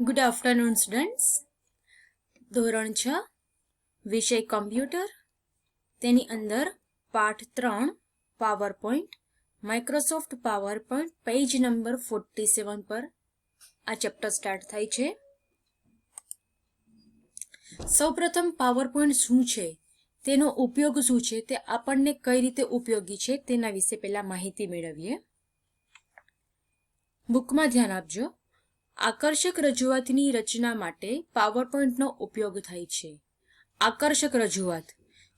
Good afternoon students ધોરણ છ, વિષય કમ્પ્યુટર તેની અંદર પાઠ ત્રણ PowerPoint Microsoft PowerPoint page number forty seven પર આ ચેપ્ટર સ્ટાર્ટ થાય છે. સૌપ્રથમ પાવર પોઈન્ટ શું છે? તેનો ઉપયોગ શું છે? તે આપણને કઈ રીતે ઉપયોગી છે? તેના વિશે પહેલાં માહિતી મેળવીએ. બુકમાં ધ્યાન આપજો. આકર્ષક રજૂઆતની રચના માટે પાવર પોઈન્ટનો ઉપયોગ થાય છે. આકર્ષક રજૂઆત.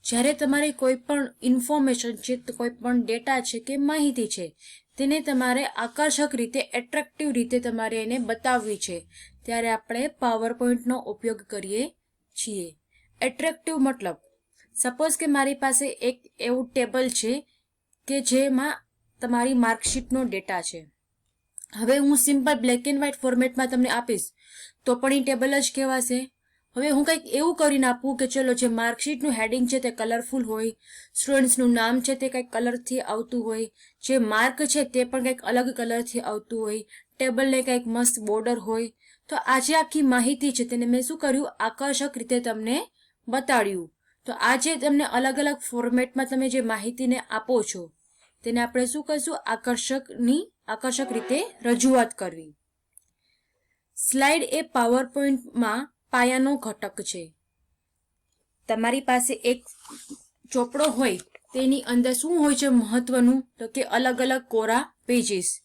જ્યારે તમારે કોઈ પણ ઇન્ફોર્મેશન છે, કોઈ પણ ડેટા છે કે માહિતી છે, તેને તમારે આકર્ષક રીતે, એટ્રેક્ટિવ રીતે તમારે એને બતાવવી છે, ત્યારે આપણે પાવર પોઈન્ટનો ઉપયોગ કરીએ છીએ. એટ્રેક્ટિવ મતલબ. સપોઝ કે મારી પાસે એક એવું ટેબલ છે કે જેમાં તમારી માર્કશીટનો ડેટા છે. હવે હું સિમ્પલ બ્લેક એન્ડ વ્હાઇટ ફોર્મેટમાં તમને આપીશ. તો પણ એ ટેબલ જ કહેવાશે. હવે હું કંઈક એવું કરીને આપું કે ચલો જે માર્કશીટનું હેડિંગ છે તે કલરફુલ હોય સ્ટુડન્ટ્સનું નામ છે તે કંઈક કલરથી આવતું હોય, જે માર્ક છે તે પણ કંઈક અલગ કલરથી આવતું હોય ટેબલને કંઈક મસ્ત બોર્ડર હોય. તો આજે આખી માહિતી છે તેને મેં શું કર્યું? આકર્ષક રીતે તમને બતાડ્યું. તો આજે તમને અલગ અલગ ફોર્મેટમાં તમે જે માહિતીને આપો છો, તેને આપણે શું કહીશું આકર્ષકની આકર્ષક રીતે રજૂઆત કરવી. સ્લાઇડ એ પાવર પોઈન્ટમાં પાયાનો ઘટક છે. તમારી પાસે એક ચોપડો હોય, તેની અંદર શું હોય છે મહત્વનું? તો કે અલગ અલગ કોરા પેજીસ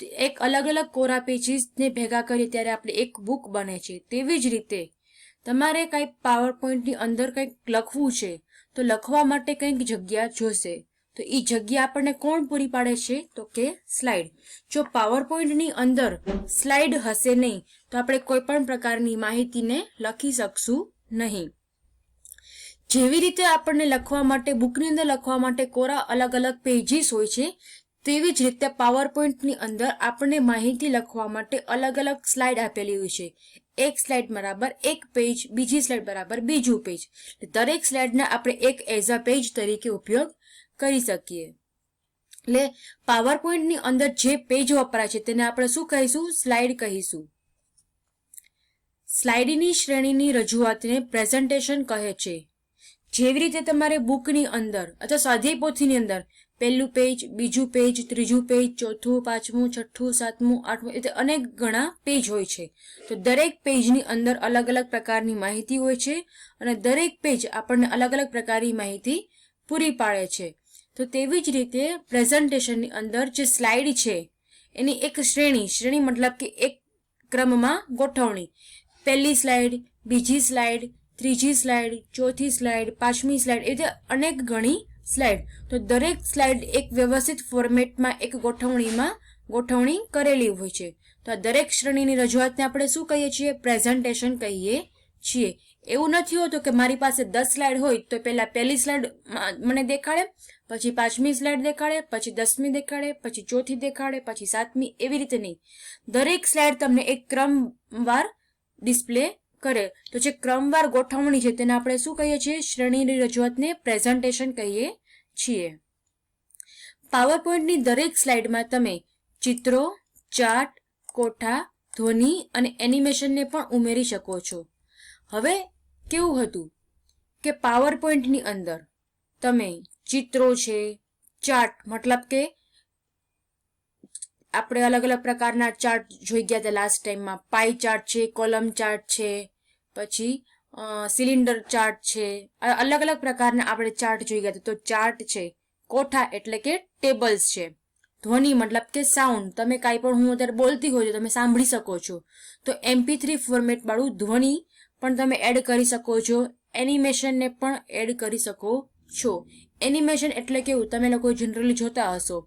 એક અલગ અલગ કોરા પેજીસને ભેગા કરીએ ત્યારે આપણે એક બુક બને છે. તેવી જ રીતે, તમારે કંઈક પાવર પોઈન્ટની અંદર કંઈક લખવું છે, તો લખવા માટે કંઈક જગ્યા જોશે. તો એ જગ્યા આપણને કોણ પૂરી પાડે છે? તો કે સ્લાઇડ. જો પાવર પોઈન્ટની અંદર સ્લાઇડ હશે નહીં, તો આપણે કોઈ પણ પ્રકારની માહિતીને લખી શકશું નહીં. જેવી રીતે આપણને લખવા માટે, બુકની અંદર લખવા માટે કોરા અલગ અલગ પેજીસ હોય છે, તેવી જ રીતે પાવર પોઈન્ટની અંદર આપણને માહિતી લખવા માટે અલગ અલગ સ્લાઇડ આપેલી હોય છે. એક સ્લાઇડ બરાબર એક પેજ, બીજી સ્લાઇડ બરાબર બીજું પેજ. દરેક સ્લાઇડને આપણે એક એઝ અ પેજ તરીકે ઉપયોગ કરી શકીએ. એટલે પાવર પોઈન્ટની અંદર જે પેજ વપરાય છે, તેને આપણે શું કહીશું? સ્લાઇડ કહીશું. સ્લાઇડની શ્રેણીની રજૂઆતને પ્રેઝન્ટેશન કહે છે. જેવી રીતે તમારે બુકની અંદર અથવા સ્વાધ્યાય પોથીની અંદર પહેલું પેજ બીજું પેજ ત્રીજું પેજ ચોથું, પાંચમું, છઠ્ઠું, સાતમું, આઠમું એટલે અનેક ઘણા પેજ હોય છે. તો દરેક પેજની અંદર અલગ અલગ પ્રકારની માહિતી હોય છે અને દરેક પેજ આપણને અલગ અલગ પ્રકારની માહિતી પૂરી પાડે છે. તો તેવી જ રીતે પ્રેઝન્ટેશનની અંદર જે સ્લાઇડ છે, એની એક શ્રેણી શ્રેણી મતલબ કે એક ક્રમમાં ગોઠવણી. પહેલી સ્લાઇડ બીજી સ્લાઇડ ત્રીજી સ્લાઇડ ચોથી સ્લાઇડ પાંચમી સ્લાઇડ એ રીતે અનેક ઘણી સ્લાઇડ તો દરેક સ્લાઇડ એક વ્યવસ્થિત ફોર્મેટમાં એક ગોઠવણીમાં ગોઠવણી કરેલી હોય છે. તો આ દરેક શ્રેણીની રજૂઆતને આપણે શું કહીએ છીએ? પ્રેઝન્ટેશન કહીએ છીએ. એવું નથી હોતું કે મારી પાસે દસ સ્લાઇડ હોય તો પહેલા પહેલી સ્લાઇડ મને દેખાડે, પછી પાંચમી સ્લાઇડ દેખાડે, પછી દસમી દેખાડે, પછી ચોથી દેખાડે, પછી સાતમી, એવી રીતે નહીં. દરેક સ્લાઇડ તમને એક ક્રમવાર ડિસ્પ્લે કરે. તો જે ક્રમવાર ગોઠવણી છે તેને આપણે શું કહીએ છીએ? શ્રેણીની રજૂઆતને પ્રેઝન્ટેશન કહીએ છીએ. પાવરપોઈન્ટની દરેક સ્લાઇડમાં તમે ચિત્રો ચાર્ટ કોઠા, ધ્વનિ અને એનિમેશનને પણ ઉમેરી શકો છો. હવે કેવું હતું કે પાવર પોઈન્ટની અંદર તમે ચિત્રો છે ચાર્ટ મતલબ કે આપણે અલગ અલગ પ્રકારના ચાર્ટ જોઈ ગયા હતા લાસ્ટ ટાઈમમાં પાઈ ચાર્ટ છે કોલમ ચાર્ટ છે, પછી સિલિન્ડર ચાર્ટ છે. અલગ અલગ પ્રકારના આપણે ચાર્ટ જોઈ ગયા હતા. તો ચાર્ટ છે, કોઠા એટલે કે ટેબલ્સ છે. ધ્વનિ મતલબ કે સાઉન્ડ તમે કાંઈ પણ હું અત્યારે બોલતી હોય તો તમે સાંભળી શકો છો. તો એમપી થ્રી ફોર્મેટ વાળું ધ્વનિ પણ તમે એડ કરી શકો છો. એનિમેશનને પણ એડ કરી શકો છો. એનિમેશન એટલે કેવું? તમે લોકો જનરલી જોતા હશો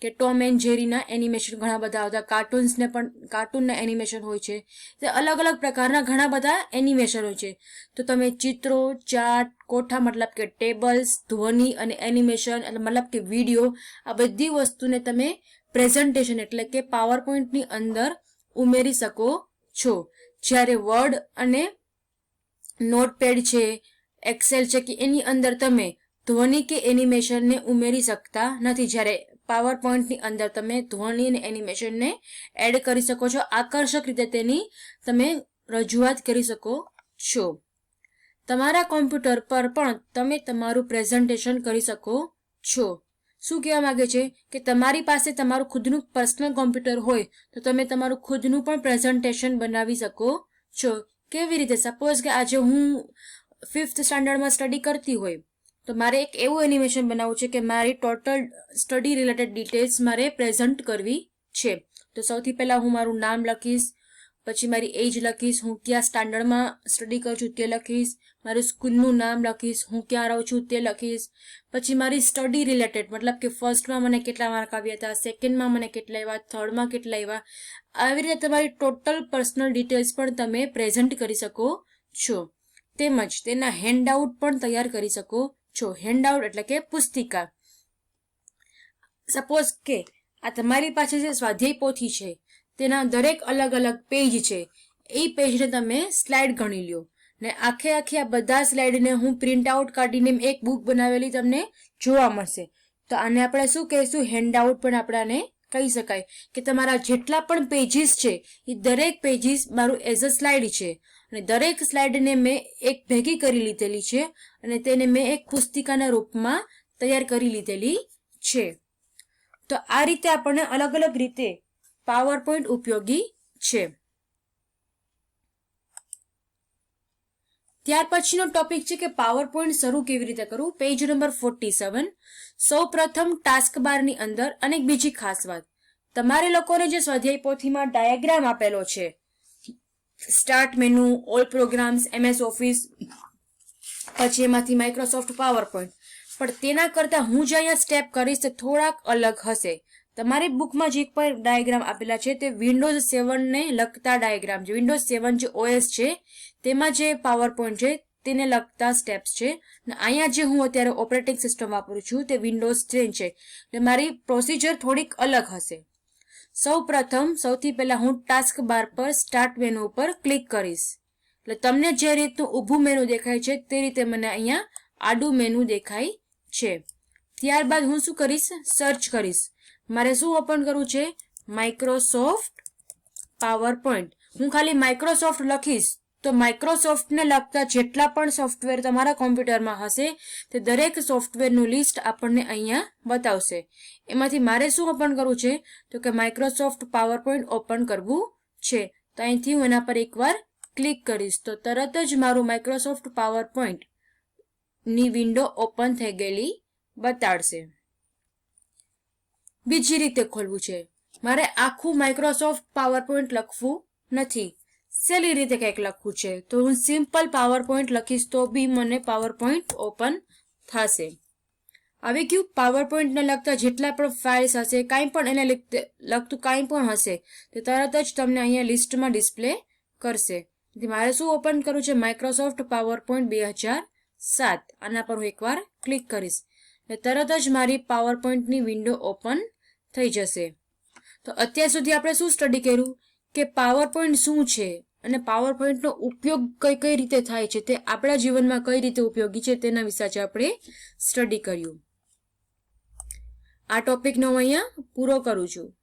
કે ટોમ એન્ડ જેરીના એનિમેશન ઘણા બધા આવતા. કાર્ટૂન્સને પણ કાર્ટૂનના એનિમેશન હોય છે. તે અલગ અલગ પ્રકારના ઘણા બધા એનિમેશન હોય છે. તો તમે ચિત્રો ચાર્ટ કોઠા, મતલબ કે ટેબલ્સ ધ્વનિ અને એનિમેશન મતલબ કે વીડિયો આ બધી વસ્તુને તમે પ્રેઝન્ટેશન એટલે કે પાવર પોઈન્ટની અંદર ઉમેરી શકો છો. જ્યારે વર્ડ અને નોટપેડ છે, એક્સેલ છે કે એની અંદર તમે ધ્વનિ કે એનિમેશનને ઉમેરી શકતા નથી. જ્યારે પાવર પોઈન્ટની અંદર તમે ધ્વનિ અને એનિમેશનને એડ કરી શકો છો. આકર્ષક રીતે તેની તમે રજૂઆત કરી શકો છો. તમારા કોમ્પ્યુટર પર પણ તમે તમારું પ્રેઝન્ટેશન કરી શકો છો. શું કહેવા માંગે છે? કે તમારી પાસે તમારું ખુદનું પર્સનલ કોમ્પ્યુટર હોય, તો તમે તમારું ખુદનું પણ પ્રેઝન્ટેશન બનાવી શકો છો. કેવી રીતે? સપોઝ કે આજે હું ફિફ્થ સ્ટાન્ડર્ડમાં સ્ટડી કરતી હોય, તો મારે એક એવું એનિમેશન બનાવવું છે કે મારી ટોટલ સ્ટડી રિલેટેડ ડિટેલ્સ મારે પ્રેઝન્ટ કરવી છે. તો સૌથી પહેલાં હું મારું નામ લખીશ પછી મારી એજ લખીશ, હું ક્યાં સ્ટાન્ડર્ડમાં સ્ટડી કરું છું તે લખીશ, મારું સ્કૂલનું નામ લખીશ, હું ક્યાં રહું છું તે લખીશ. પછી મારી સ્ટડી રિલેટેડ મતલબ કે ફર્સ્ટમાં મને કેટલા માર્ક આવ્યા હતા સેકન્ડમાં મને કેટલા આવ્યા થર્ડમાં કેટલા આવ્યા, આવી રીતે તમારી ટોટલ પર્સનલ ડિટેલ્સ પણ તમે પ્રેઝન્ટ કરી શકો છો. તેમજ તેના હેન્ડઆઉટ પણ તૈયાર કરી શકો છો. હેન્ડઆઉટ એટલે કે પુસ્તિકા. સપોઝ કે આ તમારી પાસે જે સ્વાધ્યાય પોથી છે તેના દરેક અલગ અલગ પેજ છે. એ પેજને તમે સ્લાઇડ ગણી લ્યો. ને આખે આખી આ બધા સ્લાઇડને હું પ્રિન્ટ આઉટ કાઢીને એક બુક બનાવેલી તમને જોવા મળશે. તો આને આપણે શું કહીશું? હેન્ડઆઉટ પણ આપણાને કહી શકાય કે તમારા જેટલા પણ પેજીસ છે, એ દરેક પેજીસ મારું એઝ અ સ્લાઇડ છે. અને દરેક સ્લાઇડને મેં એક ભેગી કરી લીધેલી છે અને તેને મેં એક પુસ્તિકાના રૂપમાં તૈયાર કરી લીધેલી છે. તો આ રીતે આપણને અલગ અલગ રીતે પાવર પોઈન્ટ ઉપયોગી છે. ત્યાર પછીનો ટોપિક છે કે પાવર પોઈન્ટ શરૂ કેવી રીતે કરવું? પેજ નંબર ફોર્ટી સેવન સૌ પ્રથમ ટાસ્ક બારની અંદર અને બીજી ખાસ વાત. તમારે લોકોને જે સ્વાધ્યાય પોથીમાં ડાયાગ્રામ આપેલો છે, start menu, all programs, MS office, પછી એમાંથી માઇક્રોસોફ્ટ પાવર પોઈન્ટ પણ તેના કરતાં હું જે અહીંયા સ્ટેપ કરીશ તે થોડાક અલગ હશે. તમારી બુકમાં જે પણ ડાયાગ્રામ આપેલા છે, તે વિન્ડોઝ સેવનને લગતા ડાયાગ્રામ છે. વિન્ડોઝ સેવન જે ઓએસ છે, તેમાં જે પાવર પોઈન્ટ છે, તેને લગતા સ્ટેપ્સ છે. અને અહીંયા જે હું અત્યારે ઓપરેટિંગ સિસ્ટમ વાપરું છું, તે વિન્ડોઝ ટેન છે. એટલે મારી પ્રોસિજર થોડીક અલગ હશે. સૌ પ્રથમ, સૌથી પહેલાં હું ટાસ્ક બાર પર સ્ટાર્ટ મેનુ ઉપર ક્લિક કરીશ. એટલે તમને જે રીતનું ઊભું મેનુ દેખાય છે, તે રીતે મને અહીંયા આડું મેનુ દેખાય છે. ત્યારબાદ હું શું કરીશ? સર્ચ કરીશ. મારે શું ઓપન કરવું છે? માઇક્રોસોફ્ટ પાવર પોઈન્ટ હું ખાલી માઇક્રોસોફ્ટ લખીશ. તો માઇક્રોસોફ્ટને લગતા જેટલા પણ સોફ્ટવેર તમારા કોમ્પ્યુટરમાં હશે, તે દરેક સોફ્ટવેરનું લિસ્ટ આપણને અહીંયા બતાવશે. એમાંથી મારે શું ઓપન કરવું છે? તો કે માઇક્રોસોફ્ટ પાવર પોઈન્ટ ઓપન કરવું છે. તો અહીંથી હું એના પર એકવાર ક્લિક કરીશ. તો તરત જ મારું Microsoft PowerPoint window open થઈ ગયેલી બતાડશે. બીજી રીતે ખોલવું છે. મારે આખું માઇક્રોસોફ્ટ પાવરપોઈન્ટ લખવું નથી. સેલી રીતે કંઈક લખવું છે. તો હું સિમ્પલ પાવરપોઈન્ટ લખીશ તો બી મને પાવરપોઈન્ટ ઓપન થશે. આવી ગયું પાવરપોઈન્ટને લગતા જેટલા પણ ફાઇલ્સ હશે, કાંઈ પણ એને લગતું કાંઈ પણ હશે, તો તરત જ તમને અહીંયા લિસ્ટમાં ડિસ્પ્લે કરશે. મારે શું ઓપન કરવું છે? માઇક્રોસોફ્ટ પાવરપોઈન્ટ બે હજાર સાત. આના પર હું એકવાર ક્લિક કરીશ. તરત જ મારી પાવરપોઈન્ટની વિન્ડો ઓપન થઈ જશે. તો અત્યાર સુધી આપણે શું સ્ટડી કર્યું? કે પાવર પોઈન્ટ શું છે અને પાવર પોઈન્ટનો ઉપયોગ કઈ કઈ રીતે થાય છે તે આપણા જીવનમાં કઈ રીતે ઉપયોગી છે તેના વિશે આજે આપણે સ્ટડી કર્યું. આ ટોપિકનો હું અહીંયા પૂરો કરું છું.